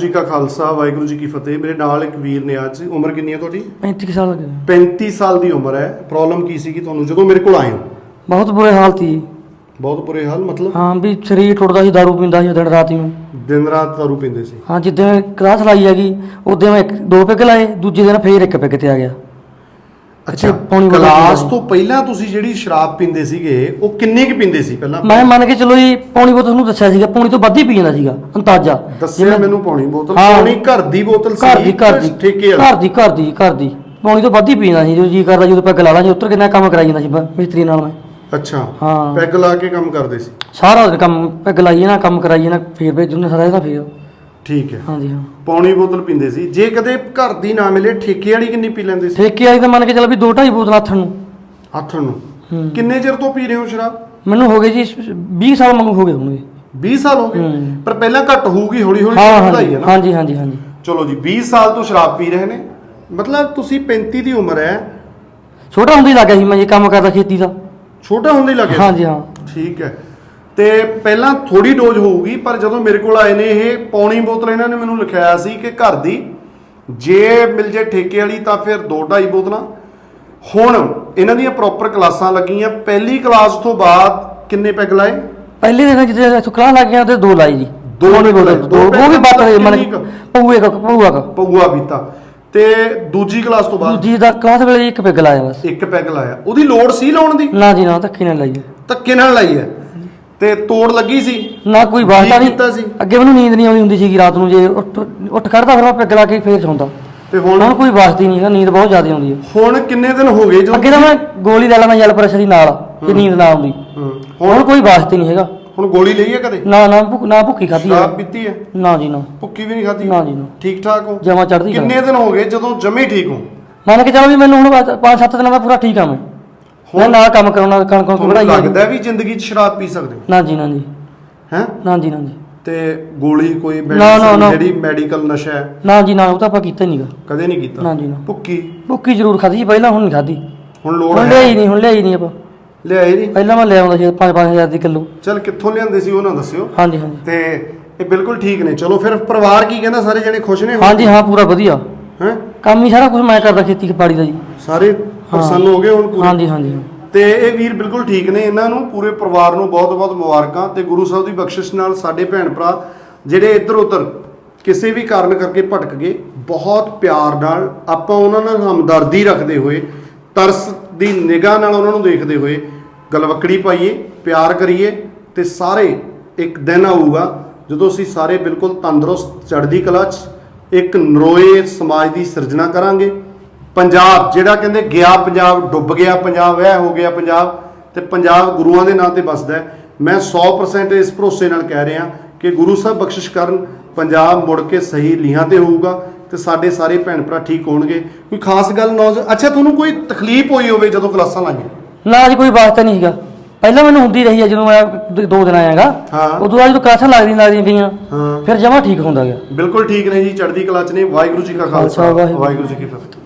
ਜੀ ਕਾ ਖਾਲਸਾ ਵਾਹਿਗੁਰੂ ਜੀ ਕੀ ਫਤਿਹ। ਮੇਰੇ ਨਾਲ ਇੱਕ ਵੀਰ ਨੇ ਅੱਜ। ਉਮਰ ਕਿੰਨੀ ਹੈ ਤੁਹਾਡੀ? 35 ਕੁ ਸਾਲ ਗਏ 35 ਸਾਲ ਦੀ ਉਮਰ ਹੈ। ਪ੍ਰੋਬਲਮ ਕੀ ਸੀਗੀ ਤੁਹਾਨੂੰ? ਜਦੋਂ ਮੇਰੇ ਕੋਲ ਆਏ ਹੋ? ਬਹੁਤ ਬੁਰੇ ਹਾਲ ਸੀ। ਬਹੁਤ ਬੁਰੇ ਹਾਲ ਮਤਲਬ? ਹਾਂ ਵੀ ਸਰੀਰ ਟੁੱਟਦਾ ਸੀ ਦਾਰੂ ਪੀਂਦਾ ਸੀ ਦਿਨ ਰਾਤ ਹੀ ਮੈਂ ਦਿਨ ਰਾਤ ਦਾਰੂ ਪੀਂਦੇ ਸੀ। ਹਾਂ ਜਿੱਦਾਂ ਕਲਾਸ ਲਾਈ ਹੈਗੀ ਉਦੋਂ ਮੈਂ ਇੱਕ ਦੋ ਪੈਗ ਲਾਏ ਦੂਜੇ ਦਿਨ ਫੇਰ ਇੱਕ ਪੈਗ ਤੇ ਆ ਗਿਆ। ਅੱਛਾ ਪੌਣੀ ਕਲਾਸ ਤੋਂ ਪਹਿਲਾਂ ਤੁਸੀਂ ਜਿਹੜੀ ਸ਼ਰਾਬ ਪੀਂਦੇ ਸੀਗੇ ਉਹ ਕਿੰਨੀ ਕੁ ਪੀਂਦੇ ਸੀ ਪਹਿਲਾਂ? ਮੈਂ ਮੰਨ ਕੇ ਚਲੋ ਜੀ ਪੌਣੀ ਬੋਤਲ ਨੂੰ ਦੱਸਿਆ ਸੀਗਾ ਪੌਣੀ ਤੋਂ ਵੱਧ ਹੀ ਪੀ ਜਾਂਦਾ ਸੀਗਾ ਅੰਤਾਜ਼ਾ ਦੱਸਿਆ ਮੈਨੂੰ ਪੌਣੀ ਬੋਤਲ। ਪੌਣੀ ਘਰ ਦੀ ਬੋਤਲ ਸੀ ਘਰ ਦੀ ਘਰ ਦੀ। ਠੇਕੇ ਘਰ ਦੀ ਘਰ ਦੀ ਘਰ ਦੀ। ਪੌਣੀ ਤੋਂ ਵੱਧ ਹੀ ਪੀਂਦਾ ਸੀ ਜੋ ਜੀ ਕਰਦਾ ਜਦੋਂ ਪੈਗ ਲਾ ਲਾ ਜੀ ਉੱਤਰ ਕੇ ਨਾ ਕੰਮ ਕਰਾਈ ਜਾਂਦਾ ਸੀ ਮਿਸਤਰੀ ਨਾਲ ਮੈਂ। ਅੱਛਾ ਹਾਂ। ਪੈਗ ਲਾ ਕੇ ਕੰਮ ਕਰਦੇ ਸੀ? ਸਾਰਾ ਦਿਨ ਕੰਮ ਪੈਗ ਲਾਈਏ ਨਾ ਕੰਮ ਕਰਾਈਏ ਨਾ ਫੇਰ ਭੇਜੂ ਨਾ ਸਾਰਾ ਇਹਦਾ ਫੇਰ। ਠੀਕ ਹੈ। ਹਾਂਜੀ ਹਾਂ। ਪੌਣੀ ਬੋਤਲ ਪੀਂਦੇ ਸੀ। ਜੇ ਕਦੇ ਘਰ ਦੀ ਨਾ ਮਿਲੇ ਠੇਕੇ ਵਾਲੀ ਕਿੰਨੀ ਪੀ ਲੈਂਦੇ ਸੀ? ਠੇਕੇ ਵਾਲੀ ਤਾਂ ਮੰਨ ਕੇ ਚੱਲ ਵੀ ਦੋ ਢਾਈ ਬੋਤਲਾਂ ਹੱਥਣ ਨੂੰ। ਹੱਥ ਨੂੰ। ਕਿੰਨੇ ਚਿਰ ਤੋਂ ਪੀ ਰਹੇ ਹੋ ਸ਼ਰਾਬ? ਮੈਨੂੰ ਹੋ ਗਏ ਜੀ 20 ਸਾਲ ਮੰਗੂ ਹੋ ਗਏ ਹੋਣਗੇ। 20 ਸਾਲ ਹੋ ਗਏ? ਹੂੰ। ਪਰ ਪਹਿਲਾਂ ਘੱਟ ਹੋਊਗੀ ਹੌਲੀ ਹੌਲੀ ਹਾਂ ਵਧਾਈ ਹਾਂਜੀ ਹੈ ਨਾ। ਹਾਂਜੀ ਹਾਂਜੀ ਹਾਂਜੀ। ਚਲੋ ਜੀ 20 ਸਾਲ ਤੋਂ ਸ਼ਰਾਬ ਪੀ ਰਹੇ ਨੇ। ਮਤਲਬ ਤੁਸੀਂ 35 ਦੀ ਉਮਰ ਹੈ। ਛੋਟਾ ਹੁੰਦਾ ਹੀ ਲੱਗਾ ਸੀ ਮੈਂ ਜੀ ਕੰਮ ਕਰਦਾ ਖੇਤੀ ਦਾ। ਛੋਟਾ ਹੁੰਦੇ ਲੱਗੇ ਹਾਂਜੀ ਹਾਂ। ਠੀਕ ਹੈ। ਤੇ ਪਹਿਲਾਂ ਥੋੜੀ ਡੋਜ਼ ਹੋਊਗੀ ਪਰ ਜਦੋਂ ਮੇਰੇ ਕੋਲ ਆਏ ਨੇ ਇਹ ਪੌਣੀ ਬੋਤਲ ਇਹਨਾਂ ਨੇ ਮੈਨੂੰ ਲਿਖਾਇਆ ਸੀ ਕਿ ਘਰ ਦੀ ਜੇ ਮਿਲ ਜੇ ਠੇਕੇ ਵਾਲੀ ਤਾਂ ਫਿਰ ਦੋ ਢਾਈ ਬੋਤਲਾਂ। ਹੁਣ ਇਹਨਾਂ ਦੀਆਂ ਪ੍ਰੋਪਰ ਕਲਾਸਾਂ ਲੱਗੀਆਂ। ਪਹਿਲੀ ਕਲਾਸ ਤੋਂ ਬਾਅਦ ਕਿੰਨੇ ਪੈਗ ਲਾਏ? ਪਹਿਲੇ ਦਿਨ ਜਿੱਦੇ ਇੱਥੋਂ ਕਲਾਸ ਲੱਗ ਗਿਆ ਤੇ ਦੋ ਲਾਈ ਜੀ। ਦੋ ਲਾਏ, ਦੋ ਦੋ ਉਹ ਵੀ ਬਾਤ ਰਹੀ ਮਨ? ਪਊਏ ਕਾ ਪਊਆ ਕਾ। ਪਊਆ ਪੀਤਾ ਤੇ ਦੂਜੀ ਕਲਾਸ ਤੋਂ ਬਾਅਦ? ਦੂਜੀ ਦਾ ਕਲਾਸ ਵੇਲੇ ਇੱਕ ਪੈਗ ਲਾਇਆ ਬਸ। ਇੱਕ ਪੈਗ ਲਾਇਆ। ਉਹਦੀ ਲੋੜ ਸੀ ਲਾਉਣ ਦੀ? ਨਾ ਜੀ ਨਾ ਧੱਕੇ ਨਾਲ ਲਾਈ ਧੱਕੇ ਨਾਲ ਲਾਈ ਹੈ। ਤੇ ਤੋੜ ਲੱਗੀ ਸੀ। ਨਾ ਕੋਈ ਵਾਸਤਾ ਕੀ ਕੀਤਾ ਸੀ? ਨਹੀਂ ਅੱਗੇ ਮੈਨੂੰ ਨੀਂਦ ਨਹੀਂ ਆਉਂਦੀ ਹੁੰਦੀ ਸੀਗੀ ਰਾਤ ਨੂੰ ਜੇ ਉੱਠ ਉੱਠ ਖੜਦਾ ਫਿਰ ਮੈਂ ਪੈਗ ਲਾ ਕੇ ਫੇਰ ਸੌਂਦਾ। ਤੇ ਹੁਣ? ਹੁਣ ਕੋਈ ਵਾਸਤਾ ਨਹੀਂ ਹੈਗਾ ਨੀਂਦ ਬਹੁਤ ਜ਼ਿਆਦਾ ਆਉਂਦੀ ਹੈ। ਹੁਣ ਕਿੰਨੇ ਦਿਨ ਹੋ ਗਏ ਅੱਗੇ ਤਾਂ ਮੈਂ ਗੋਲੀ ਲੈ ਲੈਣਾ ਜਲ ਪ੍ਰੈਸ਼ਰ ਦੀ ਨਾਲ ਕਿ ਨੀਂਦ ਨਾ ਆਉਂਦੀ। ਹੂੰ। ਹੁਣ ਹੁਣ? ਕੋਈ ਵਾਸਤਾ ਨਹੀਂ ਹੈਗਾ। ਹੁਣ ਗੋਲੀ ਲਈ ਹੈ ਕਦੇ? ਨਾ ਨਾ ਭੁੱਖ ਨਾ ਭੁੱਖੀ ਖਾਧੀ ਸ਼ਰਾਬ ਹੈ ਪੀਤੀ ਹੈ? ਨਾ ਜੀ ਨਾ। ਭੁੱਕੀ ਵੀ ਨਹੀਂ ਖਾਧੀ? ਨਾ ਜੀ ਨਾ। ਠੀਕ ਠਾਕ ਹੋ? ਜਮਾ ਚੜਦੀ ਕਿੰਨੇ ਦਿਨ ਹੋ ਗਏ ਜਦੋਂ ਜਮੇ ਠੀਕ ਹੋ? ਮੰਨ ਕੇ ਚੱਲੋ ਵੀ ਮੈਨੂੰ ਹੁਣ 5-7 ਦਿਨਾਂ ਦਾ ਪੂਰਾ ਠੀਕ ਆ ਮੈਂ। ਮੈਂ ਨਾਲ ਕੰਮ ਕਰਾਉਣਾ ਕਣਕ ਕਣਕ ਤੁਹਾਨੂੰ ਵਧਾਈ ਆ। ਲੱਗਦਾ ਵੀ ਜ਼ਿੰਦਗੀ 'ਚ ਸ਼ਰਾਬ ਪੀ ਸਕਦੇ ਹੋ? ਨਾ ਜੀ ਨਾ ਜੀ। ਹੈ? ਨਾ ਜੀ ਨਾ ਜੀ। ਤੇ ਗੋਲੀ ਕੋਈ ਨਾ, ਨਾ, medicine ਨਾ। ਜਿਹੜੀ ਮੈਡੀਕਲ ਨਸ਼ਾ ਹੈ? ਨਾ ਜੀ ਨਾ ਉਹ ਤਾਂ ਆਪਾਂ ਕੀਤਾ ਨਹੀਂਗਾ ਕਦੇ ਨਹੀਂ ਕੀਤਾ? ਨਾ ਜੀ ਨਾ। ਭੁੱਕੀ ਭੁੱਕੀ ਜ਼ਰੂਰ ਖਾਧੀ ਸੀ ਪਹਿਲਾਂ ਹੁਣ ਨਹੀਂ ਖਾਧੀ। ਹੁਣ ਲੋੜ ਹੁਣ ਹੈ? ਲਿਆਈ ਨਹੀਂ ਹੁਣ ਲਿਆਈ ਨਹੀਂ ਆਪਾਂ। ਲਿਆਏ ਨਹੀਂ ਪਹਿਲਾਂ ਮੈਂ ਲੈ ਆਉਂਦਾ ਸੀ 5-5000 ਦੀ ਕਿਲੋ। ਚਲ ਕਿੱਥੋਂ ਲਿਆਂਦੇ ਸੀ ਉਹ ਨਾ ਦੱਸਿਓ। ਹਾਂਜੀ ਹਾਂਜੀ। ਤੇ ਇਹ ਬਿਲਕੁਲ ਠੀਕ ਨੇ। ਚਲੋ ਫਿਰ ਪਰਿਵਾਰ ਕੀ ਕਹਿੰਦਾ? ਸਾਰੇ ਜਣੇ ਖੁਸ਼ ਨੇ ਹਾਂਜੀ ਹਾਂ ਪੂਰਾ ਵਧੀਆ। ਹੈ? ਕੰਮ ਹੀ ਸਾਰਾ ਕੁਝ ਮੈਂ ਕਰਦਾ ਖੇਤੀ ਬਾੜੀ ਦਾ ਜੀ। ਸਾਰੇ ਪ੍ਰਸੰਨ ਹੋ ਗਏ ਹੁਣ ਪੂਰੇ। ਹਾਂਜੀ ਹਾਂਜੀ। ਤੇ ਇਹ ਵੀਰ ਬਿਲਕੁਲ ਠੀਕ ਨੇ ਇਹਨਾਂ ਨੂੰ ਪੂਰੇ ਪਰਿਵਾਰ ਨੂੰ ਬਹੁਤ-ਬਹੁਤ ਮੁਬਾਰਕਾਂ ਤੇ ਗੁਰੂ ਸਾਹਿਬ ਦੀ ਬਖਸ਼ਿਸ਼ ਨਾਲ ਸਾਡੇ ਭੈਣ ਭਰਾ ਜਿਹੜੇ ਇੱਧਰ ਉੱਧਰ ਕਿਸੇ ਵੀ ਕਾਰਨ ਕਰਕੇ ਭਟਕ ਗਏ ਬਹੁਤ ਪਿਆਰ ਨਾਲ ਆਪਾਂ ਉਹਨਾਂ ਨਾਲ ਹਮਦਰਦੀ ਰੱਖਦੇ ਹੋਏ ਤਰਸ ਦੀ ਨਿਗਾਹ ਨਾਲ ਉਹਨਾਂ ਨੂੰ ਦੇਖਦੇ ਹੋਏ ਗਲਵਕੜੀ ਪਾਈਏ ਪਿਆਰ ਕਰੀਏ ਤੇ ਸਾਰੇ ਇੱਕ ਦਿਨ ਆਊਗਾ ਜਦੋਂ ਅਸੀਂ ਸਾਰੇ ਬਿਲਕੁਲ ਤੰਦਰੁਸਤ ਚੜ੍ਹਦੀ ਕਲਾ 'ਚ ਇੱਕ ਨਰੋਏ ਸਮਾਜ ਦੀ ਸਿਰਜਣਾ ਕਰਾਂਗੇ। ਪੰਜਾਬ ਜਿਹੜਾ ਕਹਿੰਦੇ ਗਿਆ ਪੰਜਾਬ, ਡੁੱਬ ਗਿਆ ਪੰਜਾਬ ਇਹ ਹੋ ਗਿਆ ਪੰਜਾਬ ਤੇ ਪੰਜਾਬ ਗੁਰੂਆਂ ਦੇ ਨਾਂ ਤੇ ਵੱਸਦਾ ਹੈ। ਮੈਂ 100% ਇਸ ਭਰੋਸੇ ਨਾਲ ਕਹਿ ਰਿਹਾ ਕਿ ਗੁਰੂ ਸਾਹਿਬ ਬਖਸ਼ਿਸ਼ ਕਰਨ ਪੰਜਾਬ ਮੁੜ ਕੇ ਸਹੀ ਲੀਹਾਂ ਤੇ ਹੋਊਗਾ ਤੇ ਸਾਡੇ ਸਾਰੇ ਭੈਣ ਭਰਾ ਠੀਕ ਹੋਣਗੇ। ਕੋਈ ਖਾਸ ਗੱਲ ਨੌਜ ਅੱਛਾ, ਤੁਹਾਨੂੰ ਕੋਈ ਤਕਲੀਫ ਹੋਈ ਹੋਵੇ ਜਦੋਂ ਕਲਾਸਾਂ ਲਾਈਆਂ? ਨਾ ਜੀ, ਕੋਈ ਵਾਸਤਾ ਨਹੀਂ ਹੈਗਾ। ਪਹਿਲਾਂ ਮੈਨੂੰ ਹੁੰਦੀ ਰਹੀ ਹੈ ਜਦੋਂ ਮੈਂ ਦ- ਦੋ ਦਿਨ ਆਇਆਗਾ। ਹਾਂ। ਉਦੋਂ ਬਾਅਦ ਜਦੋਂ ਕਲਾਸਾਂ ਲੱਗਦੀਆਂ ਲੱਗਦੀਆਂ ਗਈਆਂ ਹਾਂ। ਫਿਰ ਜਮਾ ਠੀਕ ਹੁੰਦਾ ਗਿਆ। ਬਿਲਕੁਲ ਠੀਕ ਨੇ ਜੀ ਚੜ੍ਹਦੀ ਕਲਾ ਚ ਨੇ। ਵਾਹਿਗੁਰੂ ਜੀ ਕਾ ਖਾਲਸਾ। ਵਾਹਿਗੁਰੂ ਜੀ ਕੀ ਫਤਿਹ।